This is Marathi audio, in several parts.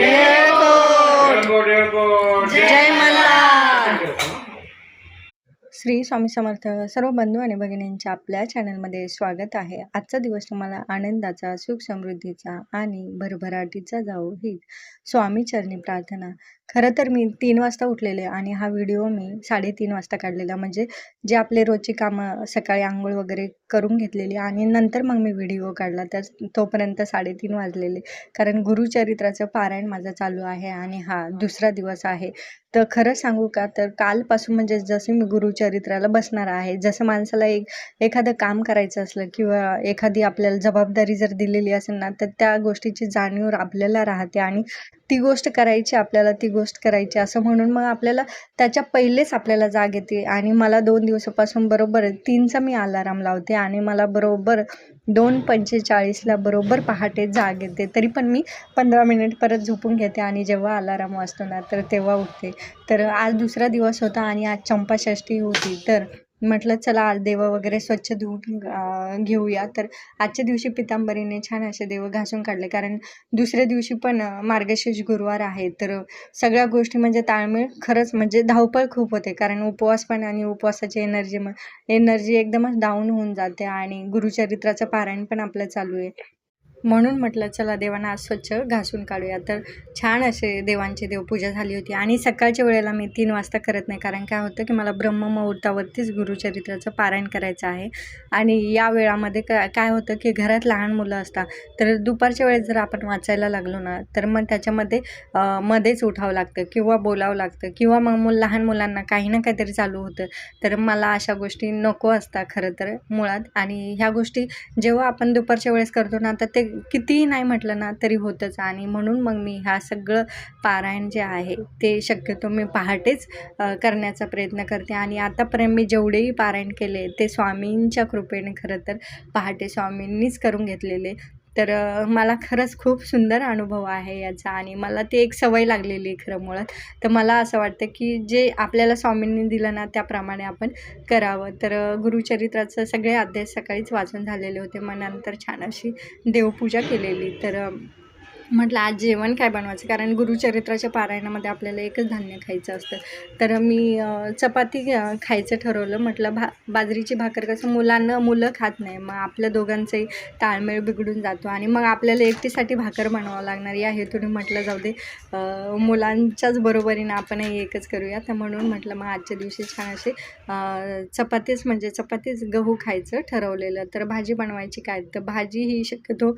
येळकोट. श्री स्वामी समर्थ सर्व बंधू आणि भगिनींच्या आपल्या चॅनलमध्ये स्वागत आहे. आजचा दिवस तुम्हाला आनंदाचा सुख समृद्धीचा आणि भरभराटीचा जाऊ ही स्वामी चरणी प्रार्थना. खरं तर मी तीन वाजता उठलेले आणि हा व्हिडिओ मी साडेतीन वाजता काढलेला. म्हणजे जे आपले रोजची कामं सकाळी आंघोळ वगैरे करून घेतलेली आणि नंतर मग मी व्हिडिओ काढला. तर तोपर्यंत साडेतीन वाजलेले. कारण गुरुचरित्राचं पारायण माझं चालू आहे आणि हा दुसरा दिवस आहे. तर खरं सांगू का तर कालपासून म्हणजे जसं मी गुरुचरित्राला बसणार आहे जसं माणसाला एक एखादं काम करायचं असलं किंवा एखादी आपल्याला जबाबदारी जर दिलेली असेल ना तर त्या गोष्टीची जाणीव आपल्याला राहते आणि ती गोष्ट करायची आपल्याला ती गोष्ट करायची असं म्हणून मग आपल्याला त्याच्या पहिलेच आपल्याला जाग येते. आणि मला दोन दिवसापासून बरोबर तीनचा मी अलाराम लावते आणि मला बरोबर दोन पंचेचाळीसला बरोबर पहाटे जाग येते. तरी पण मी पंधरा मिनिट परत झोपून घेते आणि जेव्हा अलाराम वाजतो ना तर तेव्हा उठते. तर आज दुसरा दिवस होता आणि आज चंपाषष्ठी होती. तर म्हटलं चला आज देव वगैरे स्वच्छ धुवून घेऊया. तर आजच्या दिवशी पितांबरीने छान असे देव घासून काढले. कारण दुसऱ्या दिवशी पण मार्गशीर्ष गुरुवार आहे. तर सगळ्या गोष्टी म्हणजे ताळमेळ खरंच म्हणजे धावपळ खूप होते. कारण उपवास पण आणि उपवासाची एनर्जी एनर्जी एकदमच डाऊन होऊन जाते आणि गुरुचरित्राचं पारायण पण आपलं चालू आहे. म्हणून म्हटलं चला देवांना आज स्वच्छ घासून काढूया. तर छान असे देवांची देवपूजा झाली होती. आणि सकाळच्या वेळेला मी तीन वाजता करत नाही कारण काय होतं की मला ब्रह्ममुहूर्तावरतीच गुरुचरित्राचं पारायण करायचं आहे. आणि या वेळामध्ये का काय होतं की घरात लहान मुलं असतात तर दुपारच्या वेळेस जर आपण वाचायला लागलो ना तर मग त्याच्यामध्ये मध्येच उठावं लागतं किंवा बोलावं लागतं किंवा मग मुल लहान मुलांना काही ना काहीतरी चालू होतं. तर मला अशा गोष्टी नको असतात खरं तर मुळात. आणि ह्या गोष्टी जेव्हा आपण दुपारच्या वेळेस करतो ना तर ते कितीही नाही म्हटलं ना तरी होतंच. आणि म्हणून मग मी ह्या सगळं पारायण जे आहे ते शक्यतो मी पहाटेच करण्याचा प्रयत्न करते. आणि आतापर्यंत मी जेवढेही पारायण केले ते स्वामींच्या कृपेने खरं तर पहाटे स्वामींनीच करून घेतलेले. तर मला खरंच खूप सुंदर अनुभव आहे याचा आणि मला ती एक सवय लागलेली आहे खरं मुळात. तर मला असं वाटतं की जे आपल्याला स्वामींनी दिलं ना त्याप्रमाणे आपण करावं. तर गुरुचरित्राचं सगळे अध्याय सकाळीच वाचून झालेले होते. मग नंतर छान अशी देवपूजा केलेली. तर म्हटलं आज जेवण काय बनवायचं? कारण गुरुचरित्राच्या पारायणामध्ये आपल्याला एकच धान्य खायचं असतं. तर मी चपाती खायचं ठरवलं. म्हटलं भा बाजरीची भाकर कसं? मुलांना मुलं खात नाही. मग आपल्या दोघांचाही ताळमेळ बिघडून जातो आणि मग आपल्याला एकटीसाठी भाकर बनवावं लागणार. या हेतूने म्हटलं जाऊ दे. मुलांच्याच बरोबरीनं आपणही एकच करूया. तर म्हणून म्हटलं मग आजच्या दिवशी छान असे चपातीच म्हणजे चपातीच गहू खायचं ठरवलेलं. तर भाजी बनवायची काय? तर भाजी ही शक्यतो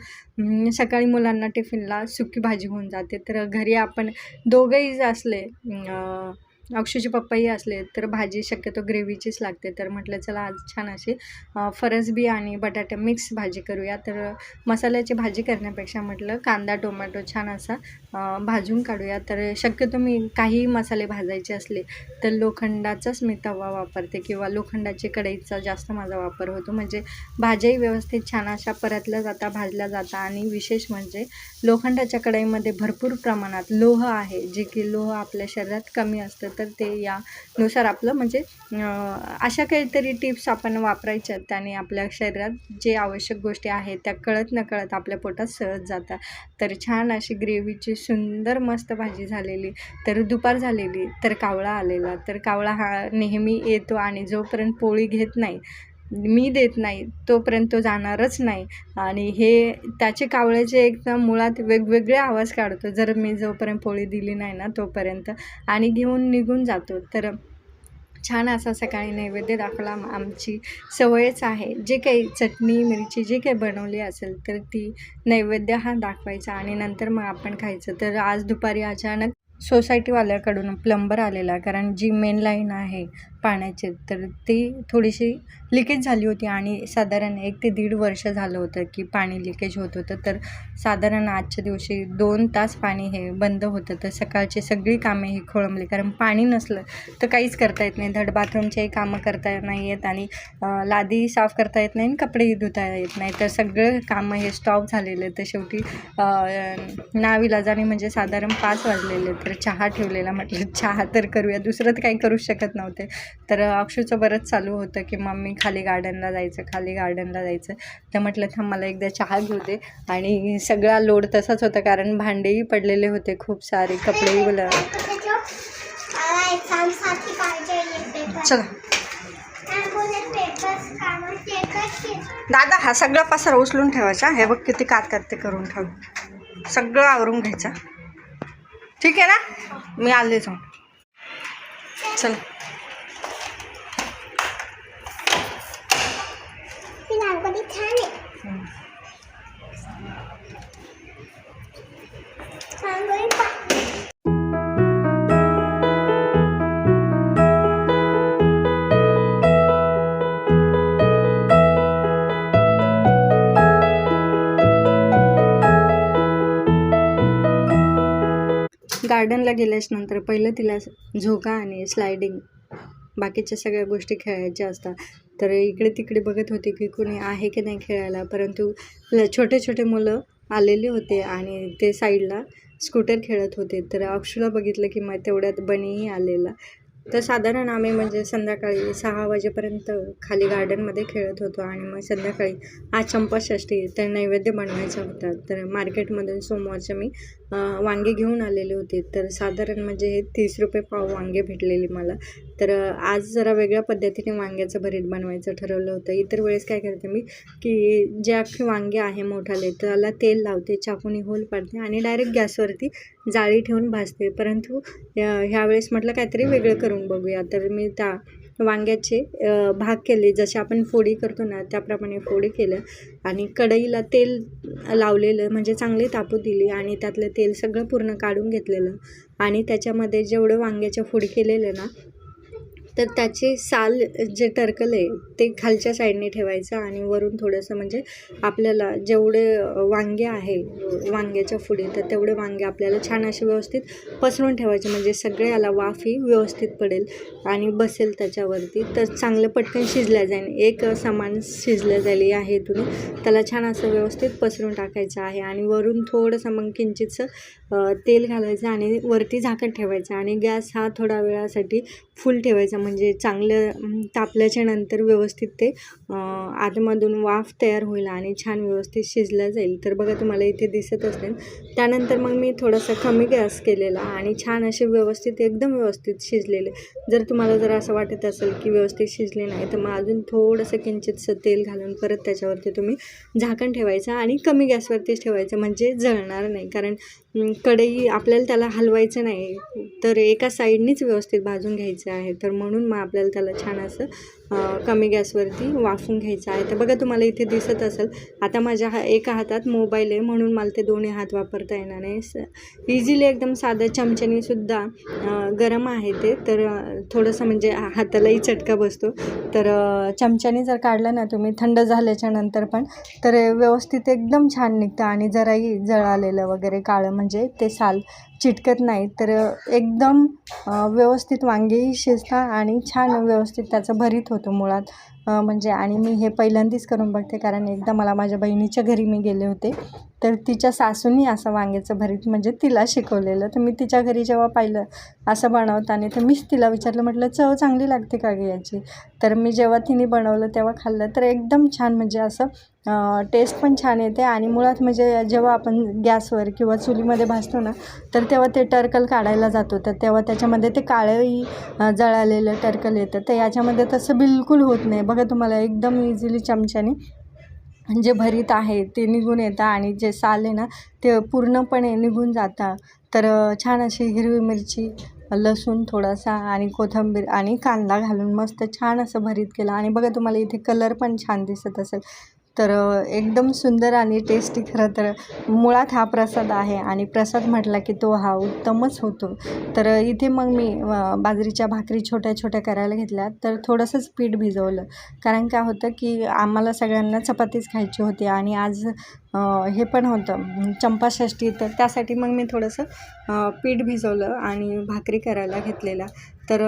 सकाळी मुलांना टिफिनला सुकी भाजी होऊन जाते. तर घरी आपण दोघंही जर असले अक्षूचे पप्पाही असले तर भाजी शक्यतो ग्रेव्हीचीच लागते. तर म्हटलं चला आज छान अशी फरसबी आणि बटाटे मिक्स भाजी करूया. तर मसाल्याची भाजी करण्यापेक्षा म्हटलं कांदा टोमॅटो छान असा भाजून काढूया. तर शक्यतो मी काही मसाले भाजायचे असले तर लोखंडाचाच मी तवा वापरते किंवा लोखंडाची कढईचा जास्त माझा वापर होतो. म्हणजे भाज्याही व्यवस्थित छान अशा परतल्या जाता भाजल्या जाता आणि विशेष म्हणजे लोखंडाच्या कढईमध्ये भरपूर प्रमाणात लोह आहे जे की लोह आपल्या शरीरात कमी असतं. तर ते यानुसार आपलं म्हणजे अशा काहीतरी टिप्स आपण वापरायच्या त्याने आपल्या शरीरात जे आवश्यक गोष्टी आहेत त्या कळत न कळत आपल्या पोटात सहज जातात. तर छान अशी ग्रेव्हीची सुंदर मस्त भाजी झालेली तर दुपार झालेली तर कावळा आलेला. तर कावळा हा नेहमी येतो आणि जोपर्यंत पोळी घेत नाही मी देत नाही तोपर्यंत तो जाणारच नाही. आणि हे त्याचे कावळ्याचे एकदम मुळात वेगवेगळे आवाज काढतो. जर मी जोपर्यंत पोळी दिली नाही ना तोपर्यंत. आणि घेऊन निघून जातो. तर छान असा सकाळी नैवेद्य दाखवला. आमची सवयच आहे. जे काही चटणी मिरची जे काही बनवली असेल तर ती नैवेद्य हा दाखवायचा आणि नंतर मग आपण खायचं. तर आज दुपारी अचानक सोसायटीवाल्याकडून प्लंबर आलेला. कारण जी मेन लाईन आहे पाण्याचे. तर ती थोडीशी लिकेज झाली होती आणि साधारण एक ते दीड वर्ष झालं होतं की पाणी लिकेज होत होतं. तर साधारण आजच्या दिवशी दोन तास पाणी हे बंद होतं. तर सकाळची सगळी कामे ही खोळंबली. कारण पाणी नसलं तर काहीच करता येत नाही. धड बाथरूमच्याही कामं करता नाही येत आणि लादी साफ करता येत नाही आणि कपडेही धुता येत नाही. तर सगळं कामं हे स्टॉप झालेले. तर शेवटी नाविलाजाने म्हणजे साधारण पाच वाजलेले. तर चहा ठेवलेला म्हटलं चहा तर करूया. दुसरं तर काही करू शकत नव्हते. तर अक्षूचं बरंच चालू होतं की मम्मी खाली गार्डनला जायचं खाली गार्डनला जायचं. तर म्हटलं थांब मला एकदा चहा घेऊ दे. आणि सगळा लोड तसाच होता कारण भांडेही पडलेले होते खूप सारे कपडेही बोला. चला. दादा हा सगळा पसार उचलून ठेवायचा. हे बघ किती कात करते करून ठेव. सगळं आवरून घ्यायचं. ठीक आहे ना? मी आले जाऊन. चला ही रांगोळी छान आहे रांगोळी पा गार्डनला गेल्याच्यानंतर नंतर पहिलं तिला झोका आणि स्लायडिंग बाकीच्या सगळ्या गोष्टी खेळायच्या असतात. तर इकडे तिकडे बघत होते की कोणी आहे की नाही खेळायला. परंतु छोटे छोटे मुलं आलेले होते आणि ते साईडला स्कूटर खेळत होते. तर अक्षूला बघितलं की मग तेवढ्यात बनीही आलेला. तर साधारण आम्ही म्हणजे संध्याकाळी सहा वाजेपर्यंत खाली गार्डनमध्ये खेळत होतो आणि मग संध्याकाळी आज चंपाषष्ठी तर नैवेद्य बनवायचा होता. तर मार्केटमधून सोमवारच्या मी वांगे घेऊन आलेले होते. तर साधारण म्हणजे हे तीस रुपये पाव वांगे भेटलेले मला. तर आज जरा वेगळ्या पद्धतीने वांग्याचं भरीत बनवायचं ठरवलं होतं. इतर वेळेस काय करते मी की जे अख्खे वांगे आहे मोठाले त्याला तेल लावते चाकूने होल पाडते आणि डायरेक्ट गॅसवरती जाळी ठेवून भाजते. परंतु या- ह्यावेळेस म्हटलं काहीतरी वेगळं करून बघूया. तर मी त्या वांग्याचे भाग केले. जसे आपण फोडी करतो ना त्याप्रमाणे फोडी केलं. आणि कढईला तेल लावलेलं म्हणजे चांगले तापू दिली आणि त्यातलं तेल सगळं पूर्ण काढून घेतलेलं. आणि त्याच्यामध्ये जेवढं वांग्याच्या फोडी केलेलं ना तर त्याचे साल जे टरकल आहे ते खालच्या साईडने ठेवायचं आणि वरून थोडंसं म्हणजे आपल्याला जेवढे वांगे आहे वांग्याच्या फुडी तर तेवढे वांगे आपल्याला छान असे व्यवस्थित पसरून ठेवायचे. म्हणजे सगळ्याला वाफही व्यवस्थित पडेल आणि बसेल त्याच्यावरती. तर चांगलं पटकन शिजल्या जाईल. एक समान शिजलं जाईल आहे हेतून त्याला छान असं व्यवस्थित पसरून टाकायचं आहे आणि वरून थोडंसं मग किंचितसं तेल घालायचं आणि वरती झाकण ठेवायचं. आणि गॅस हा थोडा वेळासाठी फुल ठेवायचा. म्हणजे म्हणजे चांगलं तापल्याच्यानंतर तापल्याच्या नंतर व्यवस्थित ते आतमधून वाफ तयार होईल आणि छान व्यवस्थित शिजलं जाईल. तर बघा तुम्हाला इथे दिसत असेल. त्यानंतर मग मी थोडासा कमी गॅस केलेला आणि छान असे व्यवस्थित एकदम व्यवस्थित शिजलेले. जर तुम्हाला जर असं वाटत असेल की व्यवस्थित शिजले नाही तर मग अजून थोडंसं किंचितसं तेल घालून परत त्याच्यावरती तुम्ही झाकण ठेवायचं आणि कमी गॅसवरतीच ठेवायचं म्हणजे जळणार नाही. कारण कढई आपल्याला त्याला हलवायचं नाही तर एका साईडनीच व्यवस्थित भाजून घ्यायचं आहे. तर मग म्हणून मग आपल्याला त्याला छान असं कमी गॅसवरती वाफून घ्यायचं आहे. तर बघा तुम्हाला इथे दिसत असेल आता माझ्या हा एका हातात मोबाईल आहे म्हणून मला ते दोन्ही हात वापरता येणार नाही. इझिली एकदम साध्या चमच्याने सुद्धा गरम आहे ते. तर थोडंसं म्हणजे हातालाही चटका बसतो. तर चमच्याने जर काढलं ना तुम्ही थंड झाल्याच्यानंतर पण तर व्यवस्थित एकदम छान निघतं आणि जराही जळालेलं वगैरे काळं म्हणजे ते साल चिटकत नाही. तर एकदम व्यवस्थित वांगेही शिजता आणि छान व्यवस्थित त्याचं भरीत होतं. मुळात. म्हणजे आणि मी हे पहिल्यांदाच करून बघते कारण एकदा मला माझ्या बहिणीच्या घरी मी गेले होते. तर तिच्या सासूनी असं वांग्याचं भरीत म्हणजे तिला शिकवलेलं. तर मी तिच्या घरी जेव्हा पाहिलं असं बनवताना तर मीच तिला विचारलं म्हटलं चव चांगली लागते का ग याची? तर मी जेव्हा तिने बनवलं तेव्हा खाल्लं तर एकदम छान म्हणजे असं टेस्ट पण छान येते आणि मुळात म्हणजे जेव्हा आपण गॅसवर किंवा चुलीमध्ये भाजतो ना तर तेव्हा ते टर्कल काढायला जातो. तर तेव्हा त्याच्यामध्ये ते काळंही जळालेलं टर्कल येतं. तर याच्यामध्ये तसं बिलकुल होत नाही. बघा तुम्हाला एकदम इझिली चमच्याने जे भरीत आहे ते निघून येतं आणि जे साल आहे ना ते पूर्णपणे निघून जातं. तर छान अशी हिरवी मिरची लसूण थोडासा आणि कोथिंबीर आणि कांदा घालून मस्त छान असं भरीत केलं. आणि बघा तुम्हाला इथे कलर पण छान दिसत असेल. तर एकदम सुंदर आणि टेस्टी खरं तर मुळात हा प्रसाद आहे आणि प्रसाद म्हटला की तो हा उत्तमच होतो. तर इथे मग मी बाजरीच्या भाकरी छोट्या छोट्या करायला घेतल्या. तर थोडंसंच पीठ भिजवलं. कारण काय होतं की आम्हाला सगळ्यांना चपातीच खायची होती आणि आज हे पण होतं. चंपाषष्ठी तर त्यासाठी मग मी थोडंसं पीठ भिजवलं आणि भाकरी करायला घेतलेला तर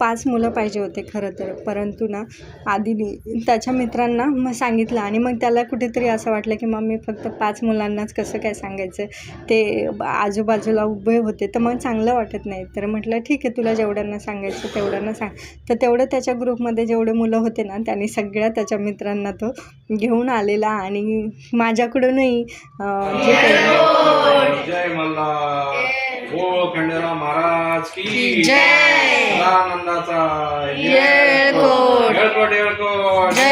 पाच मुलं पाहिजे होते खरं तर. परंतु ना आधीने त्याच्या मित्रांना मग सांगितलं आणि मग त्याला कुठेतरी असं वाटलं की मग मी फक्त पाच मुलांनाच कसं काय सांगायचं? ते आजूबाजूला उभे होते तर मग चांगलं वाटत नाही. तर म्हटलं ठीक आहे तुला जेवढ्यांना सांगायचं तेवढ्यांना सांग. तर तेवढं त्याच्या ग्रुपमध्ये जेवढे मुलं होते ना त्यांनी सगळ्या त्याच्या मित्रांना तो घेऊन आलेला आणि माझ्या अं, जे काही जय मल्हार. हो खंडेराव महाराज की जय. जय.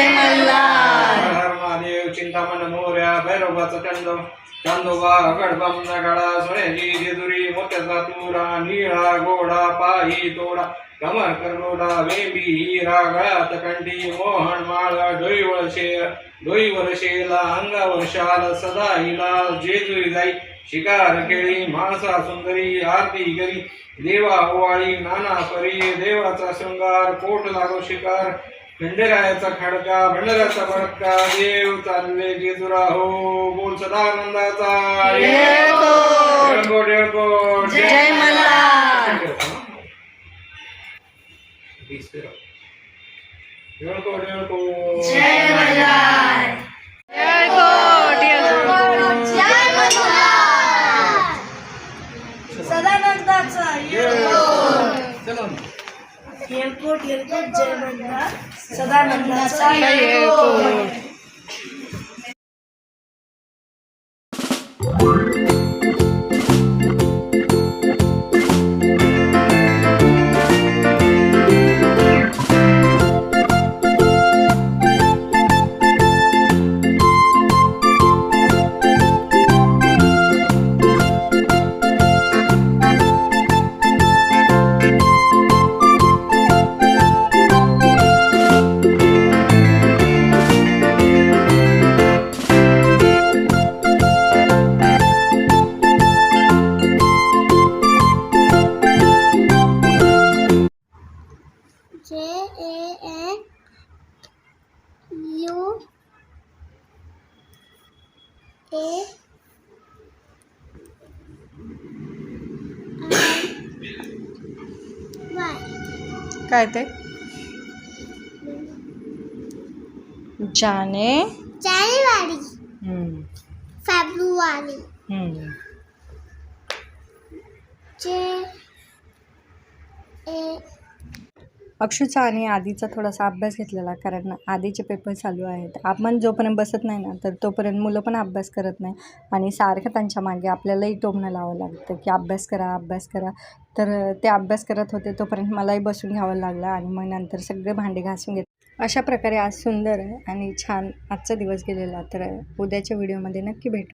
मल्हार. हर हर महादेव चिंतामण मोर्या भैरवाचा चंद. चांदोबा गडबम नगडा सोन्याची जेजुरी मोत्याचा तुरा निळा गोडा पाही तोडा कमर करलोडा वेंबी हिरा गळ्यात कंठी मोहन माळा डोईवळ शे डोई शेला अंगावर शाल सदा हिला जेजुरी जाई शिकार केळी माणसा सुंदरी आरती गरी देवा ओवाळी नाना परी देवाचा शृंगार कोट लागो शिकार खंडेरायाचा खडका भंडाऱ्याचा भडका देव चालले जेजुरा हो बोल सदानंदाचा. येळकोट, येळकोट. जय मल्हार. येळकोट, ए वाय काय ते जाने जानेवारी हम्म, फेब्रुवारी हम्म. जे ए अक्षूचा आणि आधीचा थोडासा अभ्यास घेतलेला कारण आधीचे पेपर चालू आहेत. आपण जोपर्यंत बसत नाही ना तर तोपर्यंत मुलं पण अभ्यास करत नाही. आणि सारखं त्यांच्या मागे आपल्यालाही टोमणं लावावं लागतं की अभ्यास करा अभ्यास करा. तर ते अभ्यास करत होते तोपर्यंत मलाही बसून घ्यावं लागलं आणि मग नंतर सगळे भांडे घासून घेत. अशा प्रकारे आज सुंदर आणि छान आजचा दिवस गेलेला. तर उद्याच्या व्हिडिओमध्ये नक्की भेटू.